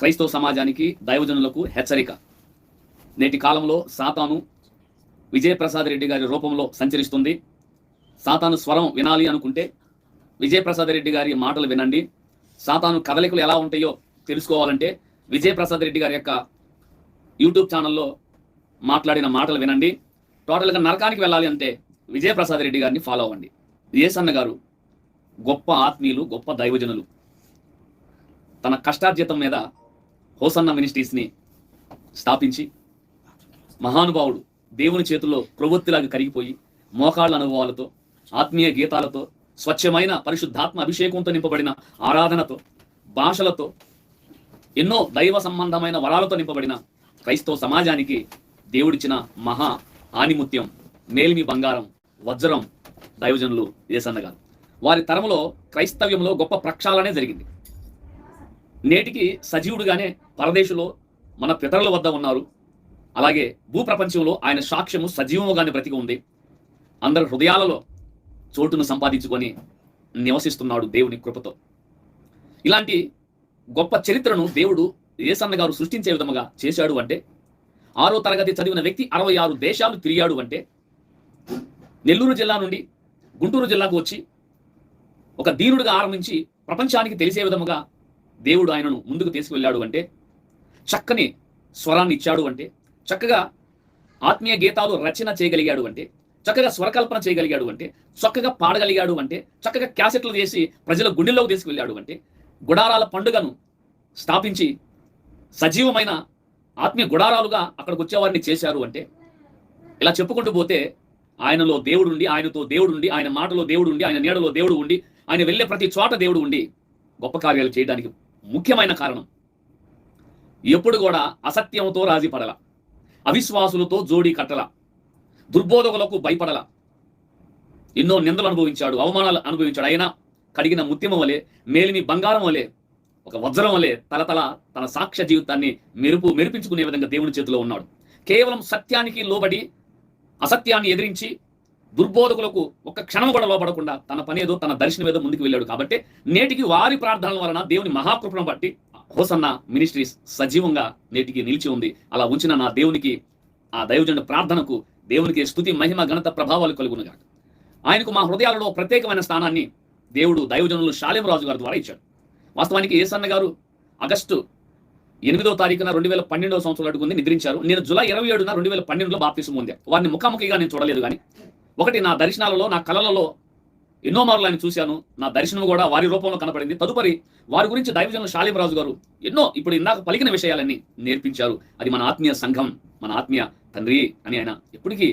క్రైస్తవ సమాజానికి దైవజనులకు హెచ్చరిక. నేటి కాలంలో సాతాను విజయప్రసాద్ రెడ్డి గారి రూపంలో సంచరిస్తుంది. సాతాను స్వరం వినాలి అనుకుంటే విజయప్రసాద్ రెడ్డి గారి మాటలు వినండి. సాతాను కదలికలు ఎలా ఉంటాయో తెలుసుకోవాలంటే విజయప్రసాద్ రెడ్డి గారి యొక్క యూట్యూబ్ ఛానల్లో మాట్లాడిన మాటలు వినండి. టోటల్గా నరకానికి వెళ్ళాలి అంటే విజయప్రసాద్ రెడ్డి గారిని ఫాలో అవ్వండి. ఏసన్న గారు గొప్ప ఆత్మీయులు గొప్ప దైవజనులు. తన కష్టార్జితం మీద హోసన్న మినిస్ట్రీస్ని స్థాపించి మహానుభావుడు దేవుని చేతుల్లో ప్రవృత్తిలాగా కరిగిపోయి మోకాళ్ళ అనుభవాలతో ఆత్మీయ గీతాలతో స్వచ్ఛమైన పరిశుద్ధాత్మ అభిషేకంతో నింపబడిన ఆరాధనతో భాషలతో ఎన్నో దైవ సంబంధమైన వరాలతో నింపబడిన క్రైస్తవ సమాజానికి దేవుడిచ్చిన మహా ఆనిముత్యం మేల్మి బంగారం వజ్రం దైవజనులు ఏసన్న గారు వారి తరములో క్రైస్తవ్యంలో గొప్ప ప్రక్షాళనే జరిగింది. నేటికి సజీవుడుగానే పరదేశులో మన పితరుల వద్ద ఉన్నారు. అలాగే భూప్రపంచంలో ఆయన సాక్ష్యము సజీవముగానే బ్రతికి ఉంది. అందరి హృదయాలలో చోటును సంపాదించుకొని నివసిస్తున్నాడు దేవుని కృపతో. ఇలాంటి గొప్ప చరిత్రను దేవుడు ఏసన్న గారు సృష్టించే విధముగా చేశాడు అంటే ఆరో తరగతి చదివిన వ్యక్తి అరవై ఆరు దేశాలు తిరిగాడు అంటే నెల్లూరు జిల్లా నుండి గుంటూరు జిల్లాకు వచ్చి ఒక దీనుడిగా ఆరంభించి ప్రపంచానికి తెలిసే విధముగా దేవుడు ఆయనను ముందుకు తీసుకువెళ్ళాడు అంటే చక్కని స్వరాన్ని ఇచ్చాడు అంటే చక్కగా ఆత్మీయ గీతాలు రచన చేయగలిగాడు అంటే చక్కగా స్వరకల్పన చేయగలిగాడు అంటే చక్కగా పాడగలిగాడు అంటే చక్కగా క్యాసెట్లు చేసి ప్రజల గుండెల్లోకి తీసుకువెళ్ళాడు అంటే గుడారాల పండుగను స్థాపించి సజీవమైన ఆత్మీయ గుడారాలుగా అక్కడికి వచ్చేవారిని చేశారు అంటే ఇలా చెప్పుకుంటూ పోతే ఆయనలో దేవుడు ఉండి ఆయనతో దేవుడు ఉండి ఆయన మాటలో దేవుడు ఉండి ఆయన నీడలో దేవుడు ఉండి ఆయన వెళ్ళే ప్రతి చోట దేవుడు ఉండి గొప్ప కార్యాలు చేయడానికి ముఖ్యమైన కారణం. ఎప్పుడు కూడా అసత్యంతో రాజీ పడల. అవిశ్వాసులతో జోడీ కట్టల. దుర్బోధకులకు భయపడల. ఎన్నో నిందలు అనుభవించాడు అవమానాలు అనుభవించాడు. అయినా కడిగిన ముత్యమ వలె మేలిమి బంగారం వలె ఒక వజ్రం వలె తలతల తన సాక్ష్య జీవితాన్ని మెరుపు మెరిపించుకునే విధంగా దేవుని చేతిలో ఉన్నాడు. కేవలం సత్యానికి లోబడి అసత్యాన్ని ఎదిరించి దుర్బోధకులకు ఒక్క క్షణం కూడా లోపడకుండా తన పని ఏదో తన దర్శనం ఏదో ముందుకు వెళ్ళాడు. కాబట్టి నేటికి వారి ప్రార్థనల వలన దేవుని మహాకృపను బట్టి హోసన్న మినిస్ట్రీస్ సజీవంగా నేటికి నిలిచి ఉంది. అలా ఉంచిన నా దేవునికి ఆ దైవజన ప్రార్థనకు దేవునికి స్థుతి మహిమ ఘనత ప్రభావాలు కలుగునుగా ఆయనకు మా హృదయాలలో ప్రత్యేకమైన స్థానాన్ని దేవుడు దైవజనులు రాజు గారి ద్వారా ఇచ్చాడు. వాస్తవానికి ఏసన్న గారు ఆగస్టు ఎనిమిదో తారీఖున రెండు వేల పన్నెండవ సంవత్సరం అడుగుంది నిద్రించారు. నేను జులై ఇరవై ఏడున రెండు వేల పన్నెండులో బాప్తిసం పొందాను. వారిని ముఖాముఖిగా నేను చూడలేదు కానీ ఒకటి నా దర్శనాలలో నా కళలలో ఎన్నో మార్లు ఆయన చూశాను. నా దర్శనం కూడా వారి రూపంలో కనపడింది తదుపరి వారి గురించి దైవజనులు శాలిమరాజు గారు ఎన్నో ఇప్పుడు ఇందాక పలికిన విషయాలన్నీ నేర్పించారు. అది మన ఆత్మీయ సంఘం మన ఆత్మీయ తండ్రి అని ఆయన ఎప్పటికీ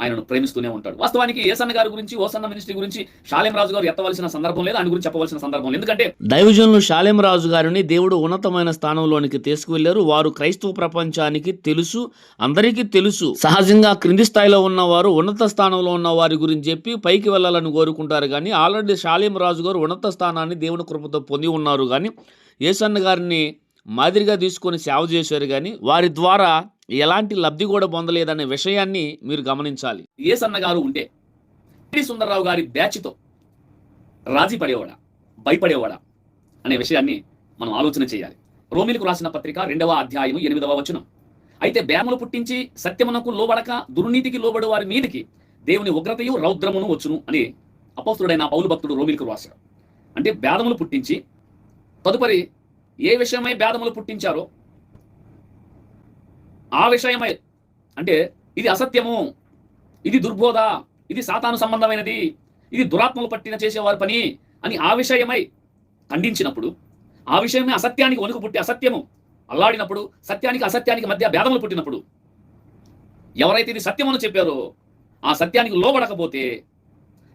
ఆయనను ప్రేమిస్తూనే ఉంటాడు. వాస్తవానికి ఏసన్న గారి గురించి ఓసన్న మినిస్ట్రీ గురించి శాలేం రాజు గారు ఎత్తవలసిన సందర్భం లేదు. ఆయన గురించి చెప్పవలసిన సందర్భం లేదు. ఎందుకంటే దైవజనులు శాలెంరాజు గారిని దేవుడు ఉన్నతమైన స్థానంలోనికి తీసుకువెళ్ళారు వారు క్రైస్తవ ప్రపంచానికి తెలుసు అందరికీ తెలుసు. సహజంగా క్రింది స్థాయిలో ఉన్నవారు ఉన్నత స్థానంలో ఉన్న వారి గురించి చెప్పి పైకి వెళ్ళాలని కోరుకుంటారు. కానీ ఆల్రెడీ శాలేం రాజు గారు ఉన్నత స్థానాన్ని దేవుని కృపతో పొంది ఉన్నారు. కానీ ఏసన్న గారిని మాదిరిగా తీసుకొని సేవ చేశారు. కానీ వారి ద్వారా ఎలాంటి లబ్ధి కూడా పొందలేదనే విషయాన్ని మీరు గమనించాలి. ఏ సన్నగారు ఉంటే టి సుందరరావు గారి బ్యాచ్తో రాజీ పడేవాడా భయపడేవాడా అనే విషయాన్ని మనం ఆలోచన చేయాలి. రోమిలకు రాసిన పత్రిక రెండవ అధ్యాయం ఎనిమిదవ వచనం. అయితే బేమలు పుట్టించి సత్యమునకు లోబడక దుర్నీతికి లోబడు వారి మీదికి దేవుని ఉగ్రతయు రౌద్రమును వచ్చును అని అపస్తుడైన పౌలు భక్తుడు రోమిలకు రాశాడు. అంటే భేదములు పుట్టించి తదుపరి ఏ విషయమై భేదములు పుట్టించారో ఆ విషయమై అంటే ఇది అసత్యము ఇది దుర్బోధ ఇది సాతాను సంబంధమైనది ఇది దురాత్మలు పట్టిన చేసేవారి పని అని ఆ విషయమై ఖండించినప్పుడు ఆ విషయమే అసత్యానికి వణుకు పుట్టి అసత్యము అల్లాడినప్పుడు సత్యానికి అసత్యానికి మధ్య భేదములు పుట్టినప్పుడు ఎవరైతే ఇది సత్యమని చెప్పారో ఆ సత్యానికి లోబడకపోతే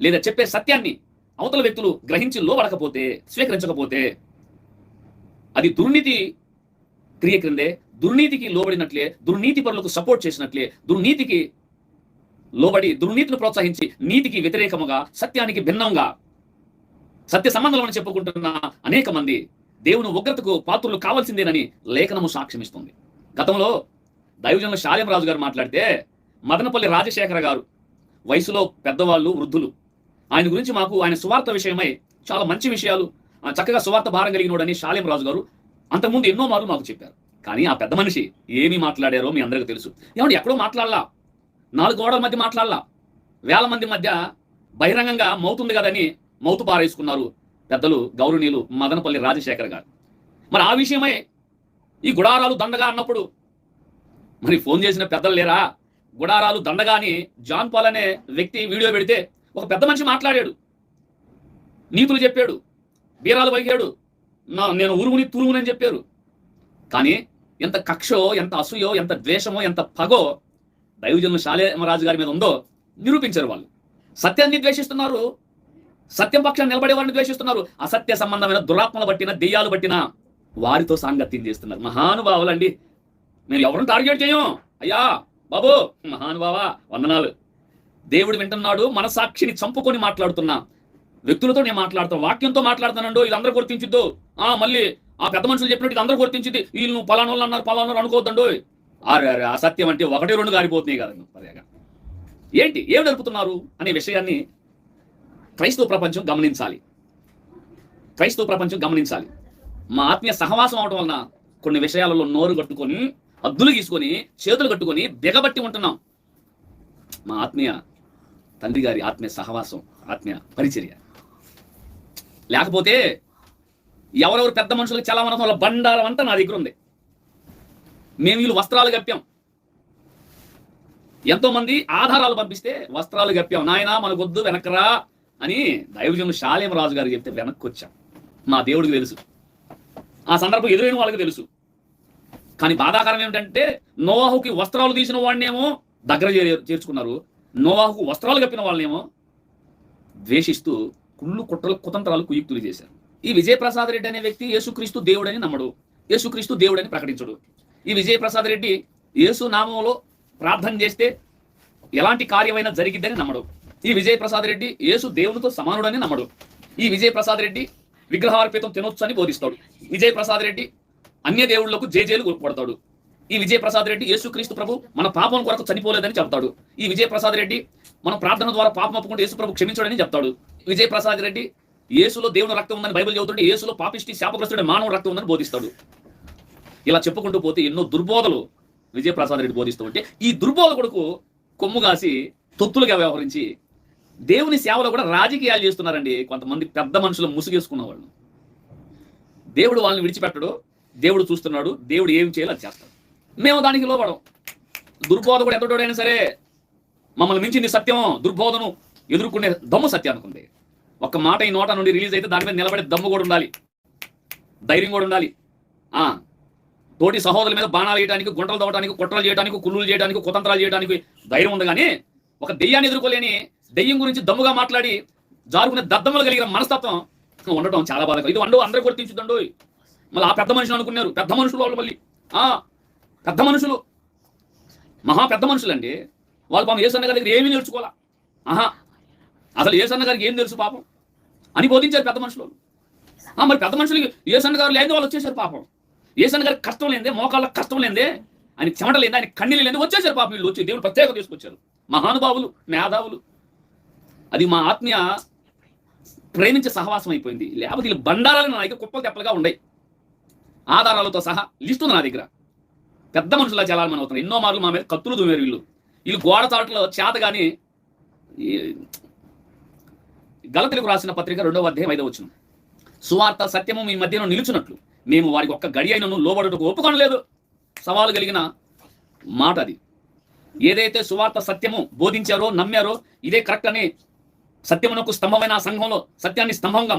లేదా చెప్పే సత్యాన్ని అవతల వ్యక్తులు గ్రహించి లోబడకపోతే స్వీకరించకపోతే అది దుర్నీతి క్రియ క్రిందే దుర్నీతికి లోబడినట్లే దుర్నీతి పరులకు సపోర్ట్ చేసినట్లే దుర్నీతికి లోబడి దుర్నీతిని ప్రోత్సహించి నీతికి వ్యతిరేకముగా సత్యానికి భిన్నంగా సత్య సంబంధాలను చెప్పుకుంటున్న అనేక మంది దేవుని ఉగ్రతకు పాత్రలు కావాల్సిందేనని లేఖనము సాక్ష్యమిస్తుంది. గతంలో దైవజనులు శాలెం రాజు గారు మాట్లాడితే మదనపల్లి రాజశేఖర గారు వయసులో పెద్దవాళ్ళు వృద్ధులు. ఆయన గురించి మాకు ఆయన సువార్త విషయమై చాలా మంచి విషయాలు ఆ, చక్కగా సువార్త భారం కలిగినోడని శాలిం రాజు గారు అంతకుముందు ఎన్నో మార్లు మాకు చెప్పారు. కానీ ఆ పెద్ద మనిషి ఏమి మాట్లాడారో మీ అందరికీ తెలుసు. ఏమంటే ఎక్కడో మాట్లాడలా? నాలుగు గోడల మధ్య మాట్లాడలా? వేల మంది మధ్య బహిరంగంగా మౌతుంది కదని మౌతు పారేసుకున్నారు పెద్దలు గౌరవనీయులు మదనపల్లి రాజశేఖర్ గారు. మరి ఆ విషయమై ఈ గుడారాలు దండగా అన్నప్పుడు మరి ఫోన్ చేసిన పెద్దలు లేరా? గుడారాలు దండగా అని జాన్ పాల్ అనే వ్యక్తి వీడియో పెడితే ఒక పెద్ద మనిషి మాట్లాడాడు. నీతులు చెప్పాడు. వీరాలు పలికాడు. నేను ఉరుముని తురుమునని చెప్పారు. కానీ ఎంత కక్షో ఎంత అసూయో ఎంత ద్వేషమో ఎంత పగో దైవజనులు శాలేమరాజు గారి మీద ఉందో నిరూపించారు వాళ్ళు. సత్యాన్ని ద్వేషిస్తున్నారు. సత్యం పక్షాన్ని నిలబడే వారిని ద్వేషిస్తున్నారు. అసత్య సంబంధమైన దురాత్మలు పట్టిన దెయ్యాలు పట్టిన వారితో సాంగత్యం చేస్తున్నారు. మహానుభావులండి మేము ఎవరిని టార్గెట్ చేయం అయ్యా బాబు మహానుభావా వందనాలు. దేవుడు వింటున్నాడు మన సాక్షిని చంపుకొని మాట్లాడుతున్నా. వ్యక్తులతో నేను మాట్లాడుతాను వాక్యంతో మాట్లాడుతున్నాడు ఇది అందరూ గుర్తించుద్దు. ఆ మళ్ళీ ఆ పెద్ద మనుషులు చెప్పినట్టు అందరూ గుర్తించింది వీళ్ళు నువ్వు పలానోళ్ళు వాళ్ళు అన్నారు పలానా వాళ్ళు అనుకోవద్దండో అరే అరే అసత్యం అంటే ఒకటి రెండు గారిపోతున్నాయి కదా పర్యాగా ఏంటి ఏం నడుపుతున్నారు అనే విషయాన్ని క్రైస్తవ ప్రపంచం గమనించాలి. క్రైస్తవ ప్రపంచం గమనించాలి. మా ఆత్మీయ సహవాసం అవడం వలన కొన్ని విషయాలలో నోరు కట్టుకొని అద్దులు గీసుకొని చేతులు కట్టుకొని బిగబట్టి ఉంటున్నాం. మా ఆత్మీయ తండ్రి గారి ఆత్మీయ సహవాసం ఆత్మీయ పరిచర్య. లేకపోతే ఎవరెవరు పెద్ద మనుషులకు చలామణం వాళ్ళ బండారం అంతా నా దగ్గర ఉంది. మేము వీళ్ళు వస్త్రాలు కప్పాం. ఎంతో మంది ఆధారాలు పంపిస్తే వస్త్రాలు కప్పాం. నాయన మనకొద్దు వెనకరా అని దైవజనులు శాలేమ రాజు గారు చెప్తే వెనక్కి వచ్చాం మా దేవుడికి తెలుసు. ఆ సందర్భం ఎదురైన వాళ్ళకి తెలుసు. కానీ బాధాకరం ఏమిటంటే నోవాహుకి వస్త్రాలు తీసిన వాడినేమో దగ్గర చేర్చుకున్నారు. నోవాహుకు వస్త్రాలు కప్పిన వాళ్ళనేమో ద్వేషిస్తూ కుళ్ళు కుట్రలు కుతంత్రాలు కుయుక్తులు చేశారు. ఈ విజయప్రసాద్ రెడ్డి అనే వ్యక్తి యేసుక్రీస్తు దేవుడని నమ్మడు. యేసుక్రీస్తు దేవుడని ప్రకటించడు. ఈ విజయప్రసాద్ రెడ్డి యేసు నామంలో ప్రార్థన చేస్తే ఎలాంటి కార్యమైనా జరిగిద్దని నమ్మడు. ఈ విజయప్రసాద్ రెడ్డి యేసు దేవునితో సమానుడని నమ్మడు. ఈ విజయప్రసాద్ రెడ్డి విగ్రహార్పితం తినొచ్చు అని బోధిస్తాడు. విజయప్రసాద్ రెడ్డి అన్య దేవుళ్ళకు జేజేలు కొడతాడు. ఈ విజయప్రసాద్ రెడ్డి యేసుక్రీస్తు ప్రభు మన పాపం కొరకు చనిపోలేదని చెప్తాడు. ఈ విజయప్రసాద్ రెడ్డి మనం ప్రార్థన ద్వారా పాపం ఒప్పుకుంటే యేసు ప్రభు క్షమించడని చెప్తాడు. విజయప్రసాద్ రెడ్డి యేసులో దేవుని రక్తం ఉందని బైబిల్ చెబుతుంటే యేసులో పాపిష్టి శాపగ్రస్తుడి మానవ రక్తం ఉందని బోధిస్తాడు. ఇలా చెప్పుకుంటూ పోతే ఎన్నో దుర్బోధలు విజయప్రసాద్ రెడ్డి బోధిస్తూ ఉంటే ఈ దుర్బోధ కొడుకు కొమ్ము కాసి తొత్తులుగా వ్యవహరించి దేవుని సేవలో కూడా రాజకీయాలు చేస్తున్నారండి. కొంతమంది పెద్ద మనుషులు ముసుగేసుకున్న వాళ్ళు. దేవుడు వాళ్ళని విడిచిపెట్టడు దేవుడు చూస్తున్నాడు దేవుడు ఏం చేయాలో అది చేస్తాడు. మేము దానికి లోపడం దుర్బోధ కూడా ఎంతటోడైనా సరే మమ్మల్ని మించింది సత్యం దుర్బోధను ఎదుర్కొనే దమ్ము సత్యానికి ఉంది. ఒక మాట ఈ నోట నుండి రిలీజ్ అయితే దాని మీద నిలబడే దమ్ము కూడా ఉండాలి. ధైర్యం కూడా ఉండాలి. ఆ తోటి సహోదరుల మీద బాణాలు వేయడానికి గుంటలు తవ్వడానికి కుట్రలు చేయడానికి కుళ్ళులు చేయడానికి కుతంత్రాలు చేయడానికి ధైర్యం ఉంది కానీ ఒక దెయ్యాన్ని ఎదుర్కోలేని దెయ్యం గురించి దమ్ముగా మాట్లాడి జారుకునే దద్దమ్మలు కలిగిన మనస్తత్వం ఉండటం చాలా బాధ ఇది వండు అందరూ గుర్తించుదండు. మళ్ళీ ఆ పెద్ద మనుషులు అనుకున్నారు. పెద్ద మనుషులు వాళ్ళు మళ్ళీ. ఆ పెద్ద మనుషులు. మహా పెద్ద మనుషులండి. వాళ్ళు పాపం ఏసన్న గారి దగ్గర ఏమీ నేర్చుకోవాలా? ఆహా. అసలు ఏసన్న గారికి ఏం తెలుసు పాపం? అని బోధించారు పెద్ద మనుషులు. ఆ, మరి పెద్ద మనుషులకి ఏసన్న గారు లేని వాళ్ళు వచ్చేసారు పాపం. ఏసన్న గారికి కష్టం లేదే మోకాళ్ళ కష్టం లేదే ఆయన చెమట లేదు ఆయన కన్నీళ్ళు లేదు వచ్చేసారు పాపం వీళ్ళు వచ్చి. దేవుడు ప్రత్యేక తీసుకొచ్చారు. మహానుభావులు మేధావులు. అది మా ఆత్మీయ ప్రేమించే సహవాసం అయిపోయింది. లేకపోతే వీళ్ళు బండారాలు నా దగ్గర కుప్పలు తెప్పలుగా ఉన్నాయి. ఆధారాలతో సహా లిస్ట్ ఉంది నా దగ్గర. పెద్ద మనుషుల చలామణి అవుతున్నారు ఎన్నో మార్లు మా మీద కత్తులు దూమారు వీళ్ళు. వీళ్ళు గోడ చాటులో చేత కానీ గలతలకు రాసిన పత్రిక రెండవ అధ్యాయం ఐదవ వచ్చిన సువార్త సత్యము మీ మధ్యలో నిలుచున్నట్లు. మేము వారికి ఒక్క గడి అయినను లోబడుటకు ఒప్పుకొనలేదు. సవాలు కలిగిన మాట అది. ఏదైతే సువార్త సత్యము బోధించారో నమ్మారో ఇదే కరెక్ట్ అని సత్యమునకు స్తంభమైన ఆ సంఘంలో సత్యాన్ని స్తంభంగా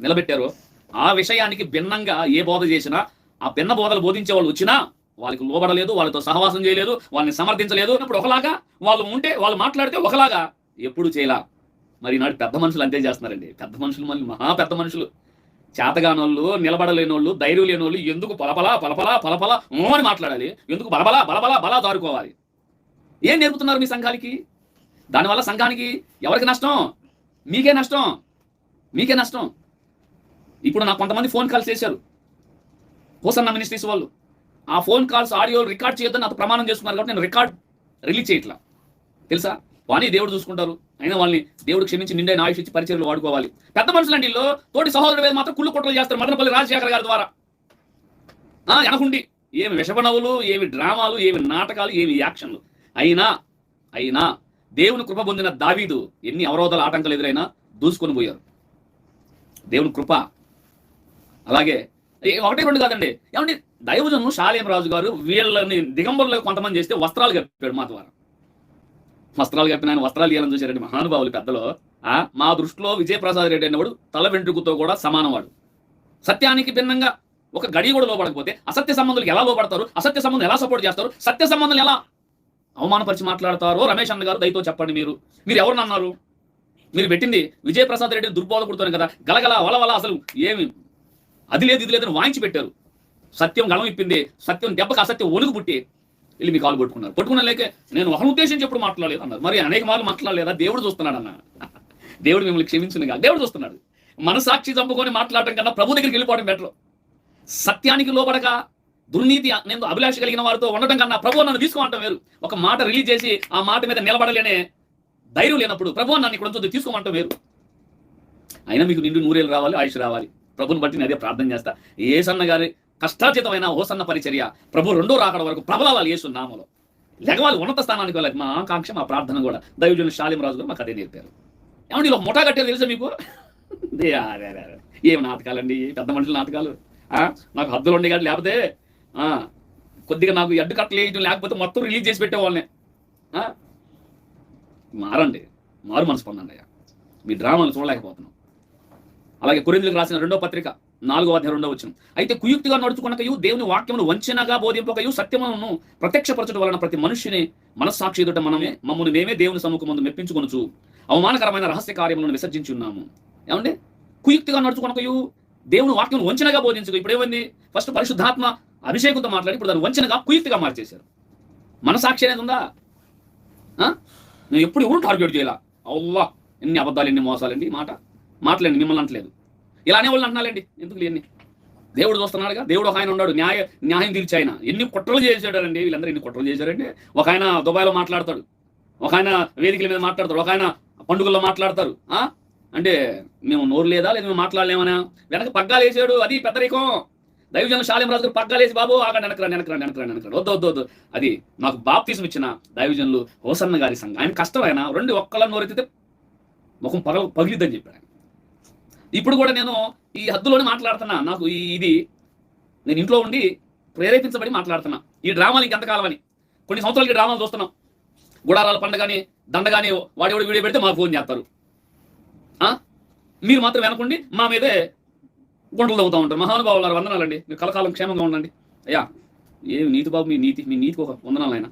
నిలబెట్టారో ఆ విషయానికి భిన్నంగా ఏ బోధ చేసినా ఆ భిన్న బోధలు బోధించే వాళ్ళు వచ్చినా వాళ్ళకి లోబడలేదు వాళ్ళతో సహవాసం చేయలేదు వాళ్ళని సమర్థించలేదు. అప్పుడు ఒకలాగా వాళ్ళు ఉంటే వాళ్ళు మాట్లాడితే ఒకలాగా ఎప్పుడు చేయలా. మరి నాడు పెద్ద మనుషులు అంతే చేస్తున్నారండి. పెద్ద మనుషులు మళ్ళీ మహా పెద్ద మనుషులు. చేతగానోళ్ళు నిలబడలేని వాళ్ళు ధైర్యం లేని వాళ్ళు ఎందుకు పలపలా పలపలా పలపలా అని మాట్లాడాలి. ఎందుకు బలబలా బలబలా బలా దారుకోవాలి. ఏం నేర్పుతున్నారు మీ సంఘానికి? దానివల్ల సంఘానికి ఎవరికి నష్టం? మీకే నష్టం. మీకే నష్టం. ఇప్పుడు నాకు కొంతమంది ఫోన్ కాల్స్ చేశారు. హోసన్న మినిస్ట్రీస్ వాళ్ళు. ఆ ఫోన్ కాల్స్ ఆడియో రికార్డ్ చేయొద్దని నాకు ప్రమాణం చేసుకున్నారు కాబట్టి నేను రికార్డ్ రిలీజ్ చేయట్లా. తెలుసా? వాణి దేవుడు చూసుకుంటారు. అయినా వాళ్ళని దేవుడు క్షమించి నిండైన ఆయుష్ ఇచ్చి పరిచయలు వాడుకోవాలి. పెద్ద మనుషులండి వీళ్ళు. తోటి సహోదరుడు మీద మాత్రం కుళ్ళు కుట్రలు చేస్తారు మదనపల్లి రాజశేఖర్ గారి ద్వారా. ఆ, వెనకుండి ఏమి విషపనవులు ఏమి డ్రామాలు ఏమి నాటకాలు ఏమి యాక్షన్లు. అయినా అయినా దేవుని కృప పొందిన దావీదు ఎన్ని అవరోధాల ఆటంకాలు ఎదురైనా దూసుకొని పోయారు. దేవుని కృప. అలాగే ఒకటి రెండు కాదండి. ఏమంటే దైవజను శాలేం రాజు గారు వీళ్ళని దిగంబరులకు కొంతమంది చేస్తే వస్త్రాలు కప్పాడు మా ద్వారా. వస్త్రాలు కప్పిన ఆయన వస్త్రాలు ఇవ్వాలని చూశారండి మహానుభావులు పెద్దలు. ఆ, మా దృష్టిలో విజయప్రసాద్ రెడ్డి అనేవాడు తల వెంట్రుకతో కూడా సమానవాడు సత్యానికి భిన్నంగా ఒక గడి కూడా లోపడకపోతే అసత్య సంబంధులు ఎలా లోపడతారు? అసత్య సంబంధం ఎలా సపోర్ట్ చేస్తారు? సత్య సంబంధం ఎలా అవమానపరిచి మాట్లాడతారో రమేష్ అన్న గారు దయతో చెప్పండి మీరు. మీరు ఎవరు అన్నారు? మీరు పెట్టింది విజయప్రసాద్ రెడ్డి దుర్బోధకుడుతోనే కదా? గలగల వలవల అసలు ఏమి? అది లేదు ఇది లేదని వాయించి పెట్టారు. సత్యం గణం ఇప్పింది. సత్యం దెబ్బకి అసత్యం ఒలుగు పుట్టి వెళ్ళి మీ కాలు పట్టుకున్నారు పట్టుకున్న లేకే నేను ఒక ఉద్దేశించి ఎప్పుడు మాట్లాడలేదు అన్నారు. మరి అనేక మార్లు మాట్లాడలేదా? దేవుడు చూస్తున్నాడు అన్న. దేవుడు మిమ్మల్ని క్షమించింది కాదు దేవుడు చూస్తున్నాడు. మనసాక్షి చంపుకొని మాట్లాడటం కన్నా ప్రభు దగ్గరికి వెళ్ళిపోవడం బెటర్ సత్యానికి లోబడక దుర్నీతి నేను అభిలాష కలిగిన వారితో ఉండటం కన్నా ప్రభు నన్ను తీసుకోమంటాం వేరు. ఒక మాట రిలీజ్ చేసి ఆ మాట మీద నిలబడలేనే ధైర్యం లేనప్పుడు ప్రభు నన్ను ఇక్కడ ఉంచొద్దు తీసుకోమంటాం వేరు. అయినా మీకు నిండు నూరేళ్ళు రావాలి ఆయుష్ రావాలి. ప్రభుని బట్టి నేను అదే ప్రార్థన చేస్తా. ఏ సన్న గారి కష్టాతీతమైన ఓ సన్న పరిచర్య. ప్రభు రెండో రాకడ వరకు ప్రబలాలి యేసు నామలో లెగవాలి ఉన్నత స్థానానికి వెళ్ళాలి. మా ఆకాంక్ష మా ప్రార్థన కూడా. దైవజనులు శాలిం రాజు గారు మాకు అదే నేర్పారు. ఏమండి ఇలా ముఠా కట్టారు తెలుసా మీకు? దే, ఏం నాటకాలండి? పెద్ద మనుషుల నాటకాలు. ఆ, నాకు హద్దులు ఉండే కానీ లేకపోతే ఆ, కొద్దిగా నాకు ఎడ్డు అడ్డు కట్టలు వేయటం లేకపోతే మొత్తం రిలీజ్ చేసి పెట్టేవాళ్ళని. ఆ? మారండి. మారు మనసు పొందండి అయ్యా. మీ డ్రామాలు చూడలేకపోతున్నాం. అలాగే కురిందులకు రాసిన రెండో పత్రిక. నాలుగో అధ్యాయం రెండవ వచ్చిన అయితే కుయుక్తిగా నడుచుకున్నకయు దేవుని వాక్యమును వంచనగా బోధింపకయు సత్యమును ప్రత్యక్షపరచడం వలన ప్రతి మనుష్యుని మనస్సాక్షి ఎదుట మనమే మమ్మల్ని మేమే దేవుని సముఖమందు మెప్పించుకొనుచు అవమానకరమైన రహస్య కార్యములను విసర్జించి ఉన్నాము. ఏమండి? కుయుక్తిగా నడుచుకున్నకయు దేవుని వాక్యం వంచనగా బోధించకు. ఇప్పుడు ఏమైంది ఫస్ట్ పరిశుద్ధాత్మ అభిషేకంతో మాట్లాడి ఇప్పుడు దాన్ని వంచనగా కుయుక్తిగా మార్చేశారు. మనసాక్షి అనేది ఉందా? ఆ? నేను ఎప్పుడు ఎవరు టార్గెట్ చేయాల? అవ్వా ఎన్ని అబద్ధాలు ఎన్ని మోసాలండి మాట? మాట్లాడండి మిమ్మల్ని అంటలేదు. ఇలానే వాళ్ళు అంటున్నాలండి ఎందుకు లేని దేవుడు చూస్తున్నాడుగా దేవుడు ఒక ఆయన ఉన్నాడు. న్యాయ న్యాయం తీర్చి ఆయన. ఎన్ని కుట్రలు చేశాడండి వీళ్ళందరూ ఎన్ని కుట్రలు చేశారండి? ఒక ఆయన దుబాయ్లో మాట్లాడతాడు. ఒక ఆయన వేదికల మీద మాట్లాడతాడు. ఒక ఆయన పండుగల్లో మాట్లాడతారు. ఆ? అంటే మేము నోరు లేదా లేదా మేము మాట్లాడలేమనా? వెనక పగ్గాలు వేసాడు అది పెద్దరికం దైవజన శాలిం రాజు పగ్గాలు వేసి బాబు ఆగండి వెనకరా వెనకరా వెనకరా వెనకరా. వద్దు వద్దు వద్దు. అది నాకు బాప్తీసం ఇచ్చిన దైవజనులు హోసన్న గారి సంఘం. ఆయన కష్టం ఆయన. రెండు ఒక్కళ్ళ నోరెత్తితే ముఖం పగల పగిలిద్దని చెప్పాడు ఆయన. ఇప్పుడు కూడా నేను ఈ హద్దులోనే మాట్లాడుతున్నా. నాకు ఇది నేను ఇంట్లో ఉండి ప్రేరేపించబడి మాట్లాడుతున్నా. ఈ డ్రామాలు ఇంకెంతకాలం అని కొన్ని సంవత్సరాలకి డ్రామాలు చూస్తున్నాం. గుడారాల పండగాని దండగాని వాడెవడు వీడియో పెడితే మాకు ఫోన్ చేస్తారు. ఆ? మీరు మాత్రం వెనకండి మా మీదే గుండెలు తవ్వుతూ ఉంటారు. మహానుభావులు వందనాలండి. మీరు కలకాలం క్షేమంగా ఉండండి. అయ్యా ఏ నీతి బాబు మీ నీతి మీ నీతికి ఒక వందనాలు ఆయన